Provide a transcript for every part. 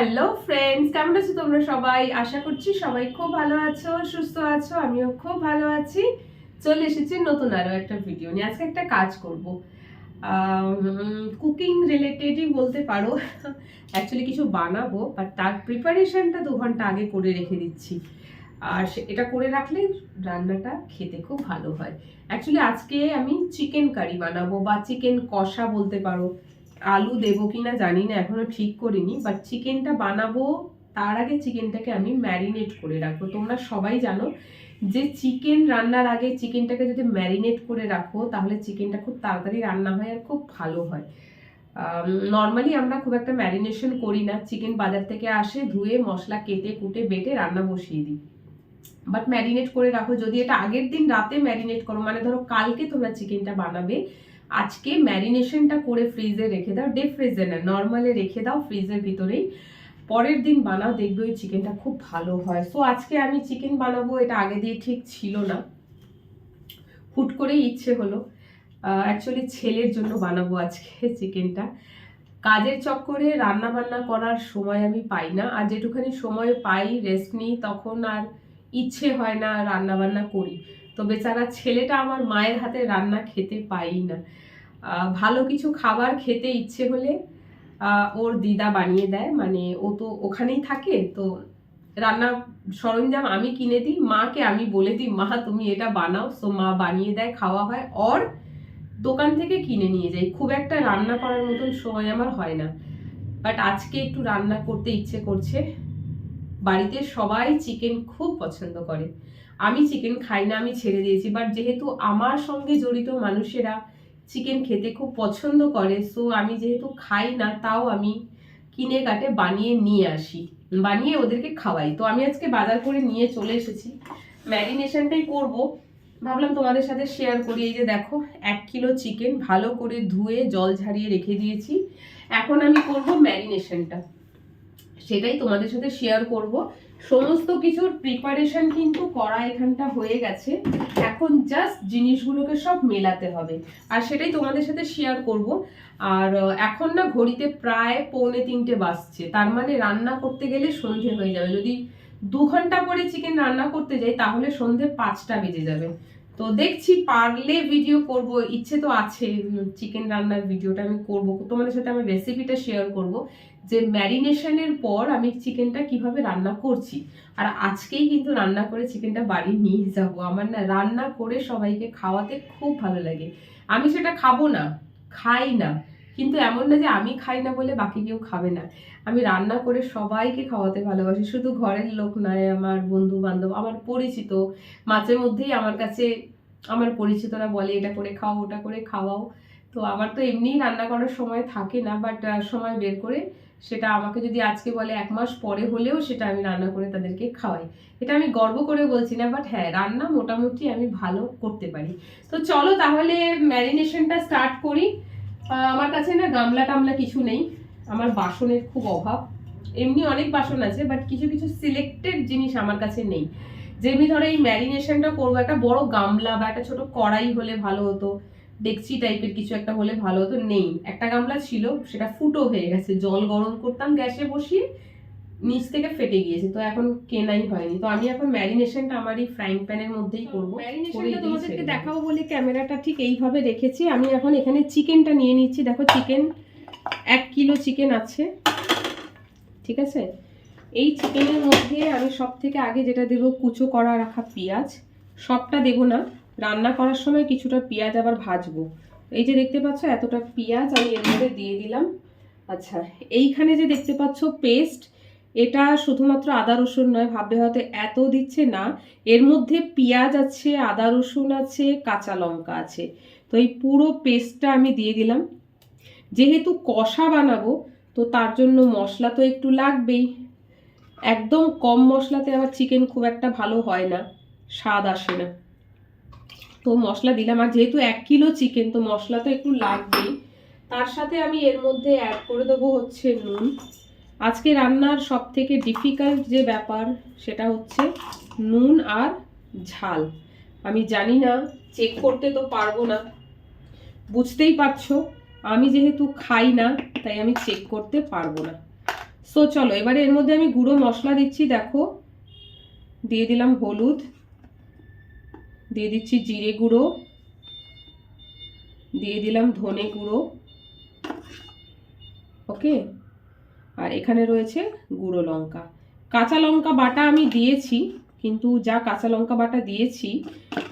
Hello friends কেমন আছো তোমরা সবাই? আশা করছি সবাই খুব ভালো আছো, সুস্থ আছো, আমিও খুব ভালো আছি। চলে এসেছি নতুন আরও একটা ভিডিও নিয়ে। আজকে একটা কাজ করব। কুকিং রিলেটেডই বলতে পারো। অ্যাকচুয়ালি কিছু বানাবো বাট তার প্রিপারেশনটা দু ঘণ্টা আগে করে রেখে দিচ্ছি। আর এটা করে রাখলে রান্নাটা খেতে খুব ভালো হয়। অ্যাকচুয়ালি আজকে আমি চিকেন কারি বানাবো, বা চিকেন কষা বলতে পারো। আলু দেবো কিনা জানি না, এখনও ঠিক করিনি বাট চিকেনটা বানাবো, তার আগে চিকেনটাকে আমি ম্যারিনেট করে রাখব। তোমরা সবাই জানো যে চিকেন রান্নার আগে চিকেনটাকে যদি ম্যারিনেট করে রাখো, তাহলে চিকেনটা খুব তাড়াতাড়ি রান্না হয় আর খুব ভালো হয়। নর্মালি আমরা খুব একটা ম্যারিনেশন করি না চিকেন বাজার থেকে আসে, ধুয়ে, মশলা কেটে, কুটে, বেটে, রান্না বসিয়ে দিই। বাট ম্যারিনেট করে রাখো, যদি এটা আগের দিন রাতে ম্যারিনেট করো মানে ধরো কালকে তোমরা চিকেনটা বানাবে আজকে ম্যারিনেশনটা করে ফ্রিজে রেখে দাও ডিপ ফ্রিজে না নর্মালে রেখে দাও ফ্রিজের ভিতরেই। পরের দিন বানাও, দেখবে ওই চিকেনটা খুব ভালো হয়। সো আজকে আমি চিকেন বানাবো, এটা আগে দিয়ে ঠিক ছিল না। হুট করেই ইচ্ছে হলো। অ্যাকচুয়ালি ছেলের জন্য বানাবো আজকে চিকেনটা কাজের চক্করে রান্না বান্না করার সময় আমি পাই না। আর যেটুখানি সময় পাই রেস্ট নিই, তখন আর ইচ্ছে হয় না রান্না বান্না করি। তো বেচারা ছেলেটা আমার মায়ের হাতে রান্না খেতে পাই না। ভালো কিছু খাবার খেতে ইচ্ছে হলে ওর দিদা বানিয়ে দেয়। মানে ও তো ওখানেই থাকে, তো রান্না সরঞ্জাম আমি কিনে দিই। মাকে আমি বলে দিই, মা, তুমি এটা বানাও। সো মা বানিয়ে দেয়, খাওয়া হয়। অর দোকান থেকে কিনে নিয়ে যাই। খুব একটা রান্না করার মতন সময় আমার হয় না। বাট আজকে একটু রান্না করতে ইচ্ছে করছে। বাড়িতে সবাই চিকেন খুব পছন্দ করে। আমি চিকেন খাই না, আমি ছেড়ে দিয়েছি বাট যেহেতু আমার সঙ্গে জড়িত মানুষেরা চিকেন খেতে খুব পছন্দ করে সো আমি যেহেতু খাই না, তাও আমি কিনে কাটে বানিয়ে নিয়ে আসি, বানিয়ে ওদেরকে খাওয়াই। তো আমি আজকে বাজার করে নিয়ে চলে এসেছি। ম্যারিনেশনটাই করব। ভাবলাম তোমাদের সাথে শেয়ার করি। এই যে দেখো, এক কিলো চিকেন ভালো করে ধুয়ে জল ঝারিয়ে রেখে দিয়েছি। এখন আমি করব ম্যারিনেশনটা। সেটাই তোমাদের সাথে শেয়ার করব। সমস্ত কিছুর প্রিপারেশন কিন্তু করা এখানটা হয়ে গেছে। এখন জাস্ট জিনিসগুলোকে সব মেলাতে হবে। আর সেটাই তোমাদের সাথে শেয়ার করব। আর এখন না ঘড়িতে প্রায় পৌনে তিনটে বাজছে। তার মানে রান্না করতে গেলে সন্ধে হয়ে যাবে। যদি দু ঘণ্টা পরে চিকেন রান্না করতে যাই, তাহলে সন্ধে পাঁচটা বেজে যাবে। তো দেখছি পারলে ভিডিও করব, ইচ্ছে তো আছে চিকেন রান্নার ভিডিওটা আমি করব। তোমাদের সাথে আমি রেসিপিটা শেয়ার করব, যে ম্যারিনেশনের পর আমি চিকেনটা কীভাবে রান্না করছি। আর আজকেই কিন্তু রান্না করে চিকেনটা বাড়ি নিয়ে যাব। আমার না রান্না করে সবাইকে খাওয়াতে খুব ভালো লাগে। আমি সেটা খাব না, খাই না। কিন্তু এমন না যে আমি খাই না বলে বাকি কেউ খাবে না। আমি রান্না করে সবাইকে খাওয়াতে ভালোবাসি। শুধু ঘরের লোক নয়, আমার বন্ধু বান্ধব আমার পরিচিত। মাঝে মধ্যেই আমার কাছে আমার পরিচিতরা বলে, এটা করে খাও, ওটা করে খাওয়াও। তো আমার তো এমনিই রান্না করার সময় থাকে না বাট সময় বের করে সেটা আমাকে যদি আজকে বলে এক মাস পরে হলেও সেটা আমি রান্না করে তাদেরকে খাওয়াই। এটা আমি গর্ব করে বলছি না বাট হ্যাঁ রান্না মোটামুটি আমি ভালো করতে পারি। তো চলো তাহলে ম্যারিনেশনটা স্টার্ট করি। আমার কাছে না গামলা টামলা কিছু নেই। আমার বাসনের খুব অভাব। এমনি অনেক বাসন আছে বাট কিছু কিছু সিলেক্টেড জিনিস আমার কাছে নেই। যেমনি ধরো এই ম্যারিনেশনটা করব, একটা বড় গামলা বা একটা ছোট কড়াই হলে ভালো হতো, ডেকচি টাইপের কিছু একটা হলে ভালো হতো, নেই। একটা গামলা ছিল, সেটা ফুটো হয়ে গেছে, জল গরম করতাম, গ্যাসে বসিয়ে নিচ থেকে ফেটে গিয়েছে তো এখন কেনাই হয়নি। তো আমি এখন ম্যারিনেশনটা আমার এই ফ্রাইং প্যানের মধ্যেই করব ম্যারিনেশনটা তোমাদেরকে দেখাবো বলে ক্যামেরাটা ঠিক এইভাবে রেখেছি। আমি এখন এখানে চিকেনটা নিয়ে নিচ্ছি। দেখো চিকেন এক কিলো চিকেন আছে। ঠিক আছে? এই চিকেনের মধ্যে আমি সব থেকে আগে যেটা দেবো কুচো করা রাখা পেঁয়াজ। সবটা দেবো না। রান্না করার সময় কিছুটা পেঁয়াজ আবার ভাজবো। এই যে দেখতে পাচ্ছ এতটা পেঁয়াজ আমি এর মধ্যে দিয়ে দিলাম। আচ্ছা এইখানে যে দেখতে পাচ্ছ পেস্ট এটা শুধুমাত্র আদা, রসুন নয়, ভাববে হয়তো এত দিচ্ছে না। এর মধ্যে পেঁয়াজ আছে, আদা, রসুন আছে, কাঁচা লঙ্কা আছে। তো এই পুরো পেস্টটা আমি দিয়ে দিলাম। যেহেতু কষা বানাবো, তো তার জন্য মশলা তো একটু লাগবেই। একদম কম মশলাতে আমার চিকেন খুব একটা ভালো হয় না, স্বাদ আসে না। তো মশলা দিলাম, আর যেহেতু এক কিলো চিকেন, তো মশলা তো একটু লাগবেই। তার সাথে আমি এর মধ্যে অ্যাড করে দেবো হচ্ছে নুন। আজকে রান্নার সব থেকে ডিফিকাল্ট যে ব্যাপার সেটা হচ্ছে নুন আর ঝাল। আমি জানি না চেক করতে তো পারব না। বুঝতেই পারছ, আমি যেহেতু খাই না, তাই আমি চেক করতে পারব না। সো চলো, এবারে এর মধ্যে আমি গুঁড়ো মশলা দিচ্ছি, দেখো। দিয়ে দিলাম হলুদ। দিয়ে দিচ্ছি জিরে গুঁড়ো। দিয়ে দিলাম ধনে গুঁড়ো। ওকে আর এখানে রয়েছে গুঁড়ো লঙ্কা। কাঁচা লঙ্কা বাটা আমি দিয়েছি, কিন্তু যা কাঁচা লঙ্কা বাটা দিয়েছি,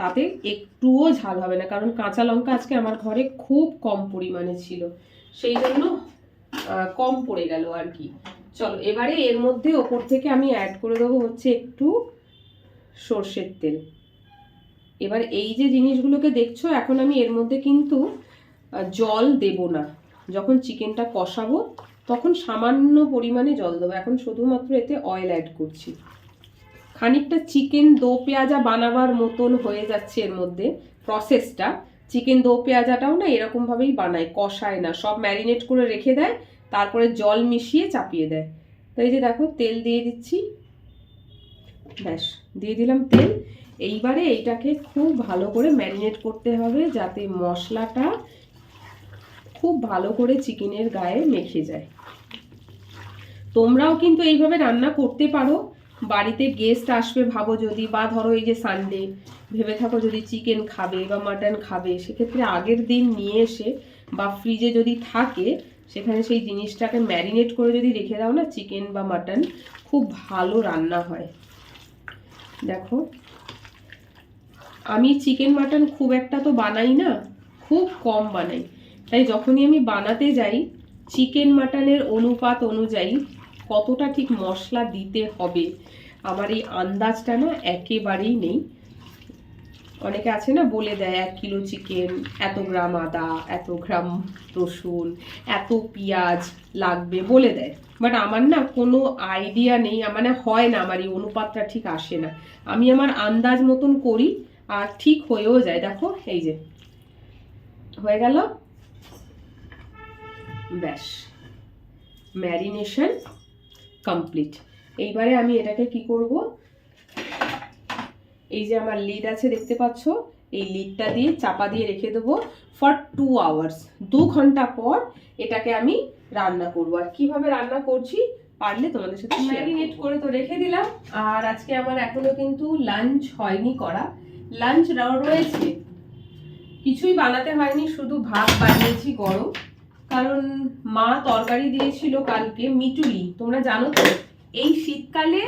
তাতে একটুও ঝাল হবে না, কারণ কাঁচা লঙ্কা আজকে আমার ঘরে খুব কম পরিমাণে ছিল। সেই জন্য কম পড়ে গেল আর কি। চলো, এবারে এর মধ্যে ওপর থেকে আমি অ্যাড করে দেবো হচ্ছে একটু সর্ষের তেল। এবার এই যে জিনিসগুলোকে দেখছ, এখন আমি এর মধ্যে কিন্তু জল দেব না। যখন চিকেনটা কষাবো তখন সামান্য পরিমাণে জল দেবো। এখন শুধুমাত্র এতে অয়েল অ্যাড করছি। খানিকটা চিকেন দো পেঁয়াজা বানাবার মতন হয়ে যাচ্ছে এর মধ্যে প্রসেসটা চিকেন দো পেঁয়াজাটাও না এরকমভাবেই বানায়, কষায় না। সব ম্যারিনেট করে রেখে দেয়, তারপরে জল মিশিয়ে চাপিয়ে দেয়। তো এই যে দেখো, তেল দিয়ে দিচ্ছি। ব্যাস, দিয়ে দিলাম তেল। এইবারে এইটাকে খুব ভালো করে ম্যারিনেট করতে হবে যাতে মশলাটা খুব ভালো করে চিকেনের গায়ে মেখে যায়। তোমরাও কিন্তু এইভাবে রান্না করতে পারো। বাড়িতে গেস্ট আসবে ভাবো যদি, বা ধরো এই যে সানডে ভেবে থাকো যদি চিকেন খাবে বা মাটন খাবে, সেক্ষেত্রে আগের দিন নিয়ে এসে বা ফ্রিজে যদি থাকে, সেখানে সেই জিনিসটাকে ম্যারিনেট করে যদি রেখে দাও না চিকেন বা মাটন খুব ভালো রান্না হয়। দেখো, আমি চিকেন মাটন খুব একটা তো বানাই না, খুব কম বানাই। তাই যখনই আমি বানাতে যাই চিকেন মাটনের অনুপাত অনুযায়ী কতটা ঠিক মশলা দিতে হবে, আমার এই আন্দাজটা না একেবারেই নেই। অনেকে আছে না বলে দেয়, এক কিলো চিকেন এত গ্রাম আদা, এত গ্রাম রসুন, এত পেঁয়াজ লাগবে, বলে দেয়। বাট আমার না কোনো আইডিয়া নেই, আমার না হয় না, আমার এই অনুপাতটা ঠিক আসে না। আমি আমার আন্দাজ মতন করি আর ঠিক হয়েও যায়। দেখো, এই যে, হয়ে গেল। ব্যাস। ম্যারিনেশন কমপ্লিট এইবারে আমি এটাকে কি করব? এই যে আমার লিড আছে দেখতে পাচ্ছ? এই লিডটা দিয়ে চাপা দিয়ে রেখে দেবো ফর টু আওয়ার্স দু ঘণ্টা পর এটাকে আমি রান্না করব। আর কীভাবে রান্না করছি পারলে তোমাদের সাথে ম্যারিনেট করে তো রেখে দিলাম। আর আজকে আমার এখনও কিন্তু লাঞ্চ হয়নি করা। লাঞ্চ রয়েছে। কিছুই বানাতে হয়নি শুধু ভাত বানিয়েছি গরম। কারণ মা তরকারি দিয়েছিল কালকে মিটুলি, তোমরা জানো তো? এই শীতকালে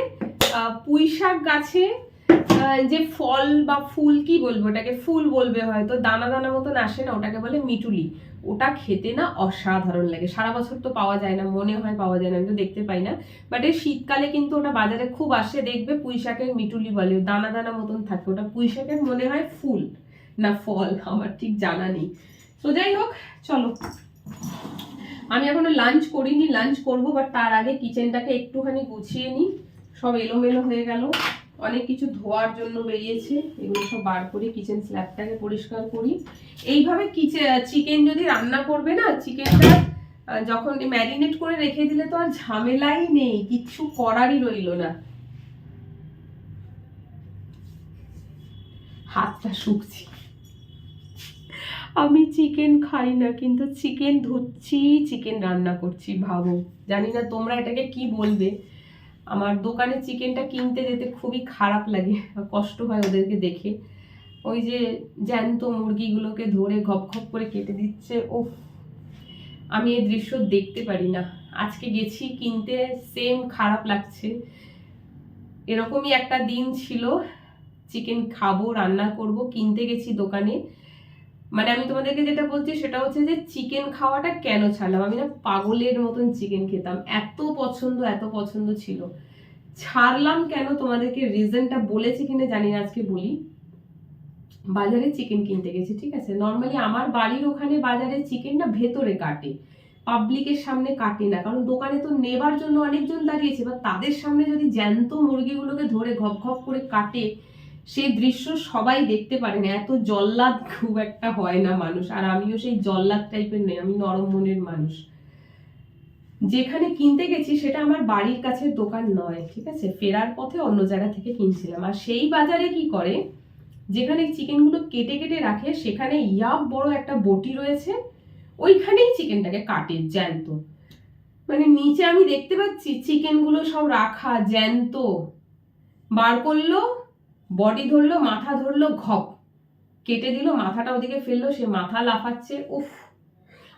পুঁই শাক গাছে যে ফল বা ফুল কি বলব ওটাকে, ফুল বলবে হয়তো, দানা দানা মতন আসে না, ওটাকে বলে মিটুলি। ওটা খেতে না অসাধারণ লাগে। সারা বছর তো পাওয়া যায় না, মনে হয় পাওয়া যায় না, আমি তো দেখতে পাই না। বাট এই শীতকালে কিন্তু ওটা বাজারে খুব আসে, দেখবে পুঁই শাকের মিটুলি বলে, দানা দানা মতন থাকে। ওটা পুঁই শাকের মনে হয় ফুল, না ফল, আমার ঠিক জানা নেই। তো যাই হোক, চলো। আমি এখনও লাঞ্চ করিনি লাঞ্চ করব বাট তার আগে কিচেনটাকে একটুখানি গুছিয়ে নিই। সব এলোমেলো হয়ে গেল। অনেক কিছু ধোয়ার জন্য বেরিয়েছে। এগুলো সব বার করি কিচেন স্ল্যাবটাকে পরিষ্কার করি। এইভাবে কিচেন চিকেন যদি রান্না করবে না চিকেনটা যখন ম্যারিনেট করে রেখে দিলে তো আর ঝামেলাই নেই, কিচ্ছু করারই রইল না। হাতটা শুকছি। আমি চিকেন খাই না, কিন্তু চিকেন ধুচ্ছি চিকেন রান্না করছি, ভাবো। জানি না তোমরা এটাকে কি বলবে। আমার দোকানে চিকেনটা কিনতে যেতে খুবই খারাপ লাগে, কষ্ট হয় ওদেরকে দেখে। ওই যে জ্যান্ত মুরগিগুলোকে ধরে ঘপ ঘপ করে কেটে দিচ্ছে ও আমি এই দৃশ্য দেখতে পারি না। আজকে গেছি কিনতে সেম খারাপ লাগছে। এরকমই একটা দিন ছিল চিকেন খাব, রান্না করব, কিনতে গেছি দোকানে। মানে আমি তোমাদেরকে যেটা বলছি সেটা হচ্ছে যে চিকেন খাওয়াটা কেন ছাড়লাম? আমি না পাগলের মতন চিকেন খেতাম। এত পছন্দ এত পছন্দ ছিল। ছাড়লাম কেন? তোমাদেরকে রিজনটা বলেছি কিনা জানি না, আজকে বলি। বাজারে চিকেন কিনতে গেছি, ঠিক আছে? নর্মালি আমার বাড়ির ওখানে বাজারে চিকেনটা ভেতরে কাটে। পাবলিকের সামনে কাটে না। কারণ দোকানে তো নেবার জন্য অনেকজন দাঁড়িয়েছে। বা তাদের সামনে যদি জ্যান্ত মুরগিগুলোকে ধরে ঘপ ঘপ করে কাটে সেই দৃশ্য সবাই দেখতে পারে না। এত জল্লাদ খুব একটা হয় না মানুষ। আর আমিও সেই জল্লাদ টাইপের নেই, আমি নরম মনের মানুষ। যেখানে কিনতে গেছি সেটা আমার বাড়ির কাছের দোকান নয়, ঠিক আছে? ফেরার পথে অন্য জায়গা থেকে কিনছিলাম। আর সেই বাজারে কি করে? যেখানে চিকেনগুলো কেটে কেটে রাখে, সেখানে ইয়াব বড় একটা বটি রয়েছে। ওইখানেই চিকেনটাকে কাটে, জ্যান্ত। মানে নিচে আমি দেখতে পাচ্ছি, চিকেনগুলো সব রাখা, জ্যান্ত। বার করল বডি ধরলো, মাথা ধরলো, ঘপ। কেটে দিল, মাথাটা ওদিকে ফেলল, সে মাথা লাফাচ্ছে, উফ।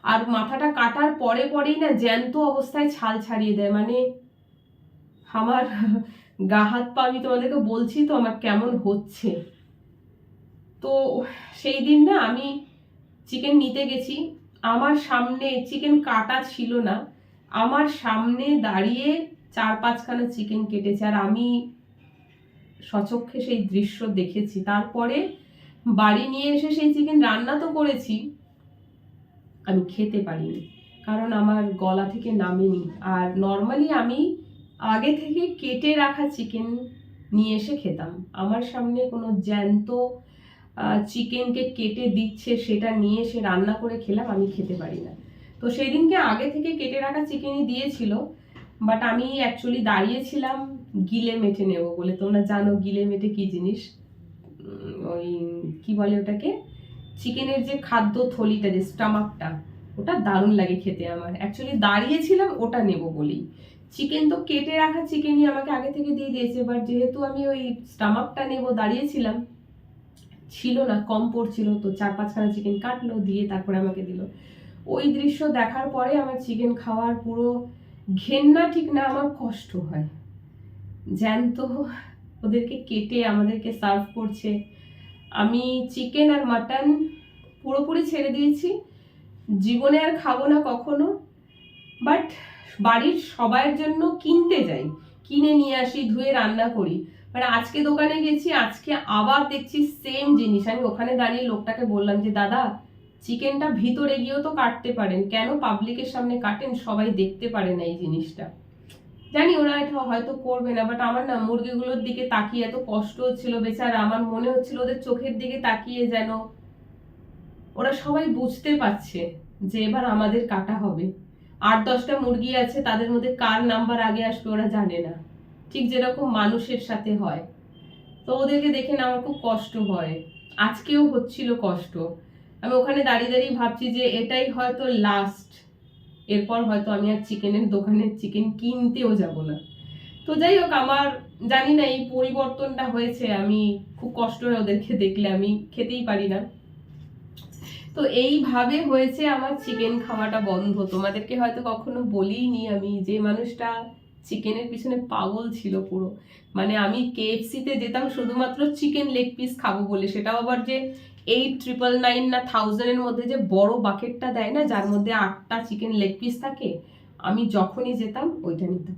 আর মাথাটা কাটার পরে পরেই না জ্যান্ত অবস্থায় ছাল ছাড়িয়ে দেয়। মানে আমার গা হাত পা আমি তোমাদেরকে বলছি তো আমার কেমন হচ্ছে। তো সেই দিন না আমি চিকেন নিতে গেছি। আমার সামনে চিকেন কাটা ছিল না। আমার সামনে দাঁড়িয়ে চার পাঁচখানা চিকেন কেটেছে। আর আমি সচক্ষে সেই দৃশ্য দেখেছি। তারপরে বাড়ি নিয়ে এসে সেই চিকেন রান্না তো করেছি। আমি খেতে পারিনি, কারণ আমার গলা থেকে নামেনি। আর নর্মালি আমি আগে থেকে কেটে রাখা চিকেন নিয়ে এসে খেতাম। আমার সামনে কোনো জ্যান্ত চিকেনকে কেটে দিচ্ছে, সেটা নিয়ে এসে রান্না করে খেলাম, আমি খেতে পারি না। তো সেই দিনকে আগে থেকে কেটে রাখা চিকেনই দিয়েছিল বাট আমি অ্যাকচুয়ালি দাঁড়িয়েছিলাম গিলে মেটে নেব বলে। তোমরা জানো গিলে মেটে কি জিনিস? ওই কি বলে ওটাকে? চিকেনের যে খাদ্য থলিটা, যে স্টামাকটা, ওটা দারুণ লাগে খেতে আমার। অ্যাকচুয়ালি দাঁড়িয়েছিলাম, ওটা নেব বলেই। চিকেন তো কেটে রাখা চিকেনই আমাকে আগে থেকে দিয়ে দিয়েছে বাট যেহেতু আমি ওই স্টামাকটা নেব, দাঁড়িয়েছিলাম, ছিল না, কম পড়ছিল, তো চার পাঁচখানা চিকেন কাটলো, দিয়ে তারপরে আমাকে দিল। ওই দৃশ্য দেখার পরে আমার চিকেন খাওয়ার পুরো ঘেন্না ঠিক না, আমার কষ্ট হয়। জ্যান্ত ওদেরকে কেটে আমাদেরকে সার্ভ করছে। আমি চিকেন আর মাটন পুরোপুরি ছেড়ে দিয়েছি। জীবনে আর খাব না কখনো। বাট বাড়ির সবার জন্য কিনতে যাই। কিনে নিয়ে আসি, ধুয়ে রান্না করি। মানে আজকে দোকানে গেছি, আজকে আবার দেখছি সেম জিনিস। আমি ওখানে দাঁড়িয়ে লোকটাকে বললাম যে, দাদা চিকেনটা ভিতরে গিয়েও তো কাটতে পারেন। কেন পাবলিকের সামনে কাটেন? সবাই দেখতে পারে না এই জিনিসটা। জানি ওরা এটা হয়তো করবে না বাট আমার না মুরগিগুলোর দিকে তাকিয়ে এত কষ্ট হচ্ছিল বেচারা। আমার মনে হচ্ছিল ওদের চোখের দিকে তাকিয়ে যেন ওরা সবাই বুঝতে পারছে যে এবার আমাদের কাটা হবে। আট, দশটা মুরগি আছে, তাদের মধ্যে কার নাম্বার আগে আসবে ওরা জানে না। ঠিক যেরকম মানুষের সাথে হয়। তো ওদেরকে দেখে না আমার খুব কষ্ট হয়। আজকেও হচ্ছিল কষ্ট। আমি ওখানে দাঁড়িয়ে দাঁড়িয়ে ভাবছি যে এটাই হয়তো লাস্ট এরপর হয়তো আমি আর চিকেনের দোকানে চিকেন কিনতেও যাব না। তো যাই হোক, আমার জানি না এই পরিবর্তনটা হয়েছে, আমি খুব কষ্ট হয় ওদেরকে দেখলে আমি খেতেই পারি না। তো এইভাবে হয়েছে আমার চিকেন খাওয়াটা বন্ধ। তোমাদেরকে হয়তো কখনো বলিনি আমি যে মানুষটা চিকেনের পিছনে পাগল ছিল পুরো। মানে আমি কেএফসিতে যেতাম শুধুমাত্র চিকেন লেগ পিস খাব বলে, সেটাও আবার যে এইট ট্রিপল নাইন না থাউজেন্ডের মধ্যে যে বড় বাকেটটা দেয় না, যার মধ্যে আটটা চিকেন লেগ পিস থাকে, আমি যখনই যেতাম ওইটা নিতাম।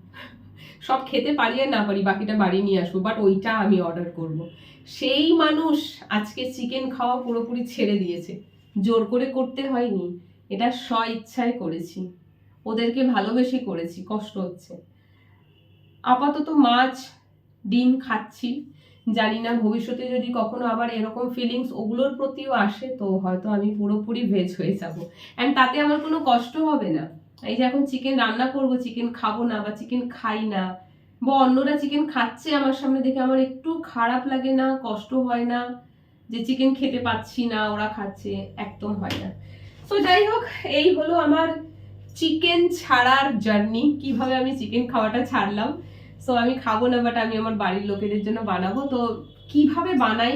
সব খেতে পারি আর না পারি, বাকিটা বাড়ি নিয়ে আসব বাট ওইটা আমি অর্ডার করব। সেই মানুষ আজকে চিকেন খাওয়া পুরোপুরি ছেড়ে দিয়েছে। জোর করে করতে হয়নি, এটা স্ব ইচ্ছায় করেছি। ওদেরকে ভালোবেসে করেছি, কষ্ট হচ্ছে। আপাতত মাছ, ডিম খাচ্ছি। জানি না, ভবিষ্যতে যদি কখনো আবার এরকম ফিলিংস ওগুলোর প্রতিও আসে, তো হয়তো আমি পুরোপুরি ভেজ হয়ে যাব। অ্যান্ড তাতে আমার কোনো কষ্ট হবে না। এই যে এখন চিকেন রান্না করব চিকেন খাব না বা চিকেন খাই না, বা অন্যরা চিকেন খাচ্ছে আমার সামনে দেখে আমার একটু খারাপ লাগে না, কষ্ট হয় না, যে চিকেন খেতে পাচ্ছি না, ওরা খাচ্ছে, একদম হয় না। তো যাই হোক, এই হলো আমার চিকেন ছাড়ার জার্নি কীভাবে আমি চিকেন খাওয়াটা ছাড়লাম। সো আমি খাব না বাট আমি আমার বাড়ির লোকেদের জন্য বানাবো। তো কীভাবে বানাই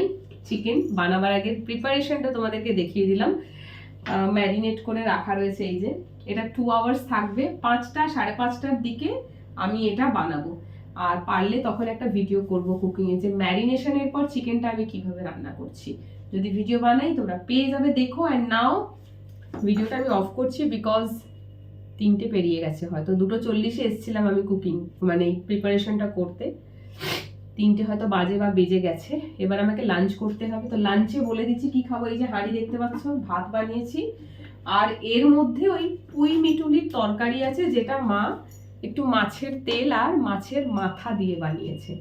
চিকেন বানাবার আগে প্রিপারেশনটা তোমাদেরকে দেখিয়ে দিলাম। ম্যারিনেট করে রাখা রয়েছে এই যে। এটা টু আওয়ার্স থাকবে। পাঁচটা, সাড়ে পাঁচটার দিকে আমি এটা বানাবো। আর পারলে তখন একটা ভিডিও করব কুকিং এ যে ম্যারিনেশনের পর চিকেনটা আমি কীভাবে রান্না করছি। যদি ভিডিও বানাই, তোমরা পেয়ে যাবে। দেখো অ্যান্ড নাও ভিডিওটা আমি অফ করছি বিকজ তিনটে পেরিয়ে গেছে হয়তো। দুটো চল্লিশে এসেছিলাম আমি কুকিং মানে প্রিপারেশনটা করতে। তিনটে হয়তো বাজে বা বেজে গেছে। এবার আমাকে লাঞ্চ করতে হবে। তো লাঞ্চে বলে দিচ্ছি, কি খাব? এই যে হাঁড়ি দেখতে পাচ্ছ, ভাত বানিয়েছি। আর এর মধ্যে ওই পুঁই মিটুলির তরকারি আছে, যেটা মা একটু মাছের তেল আর মাছের মাথা দিয়ে বানিয়েছে।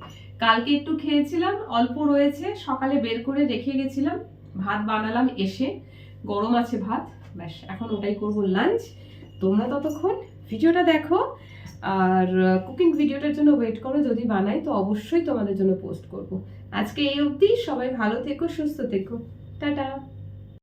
কালকে একটু খেয়েছিলাম, অল্প রয়েছে। সকালে বের করে রেখে গেছিলাম। ভাত বানালাম এসে। গরম আছে ভাত। ব্যাস, এখন ওটাই করব লাঞ্চ তোমরা ততক্ষণ ভিডিওটা দেখো আর কুকিং ভিডিওটার জন্য ওয়েট করো, যদি বানাই তো অবশ্যই তোমাদের জন্য পোস্ট করব। আজকে এই অবধি, সবাই ভালো থেকো, সুস্থ থেকো। টাটা!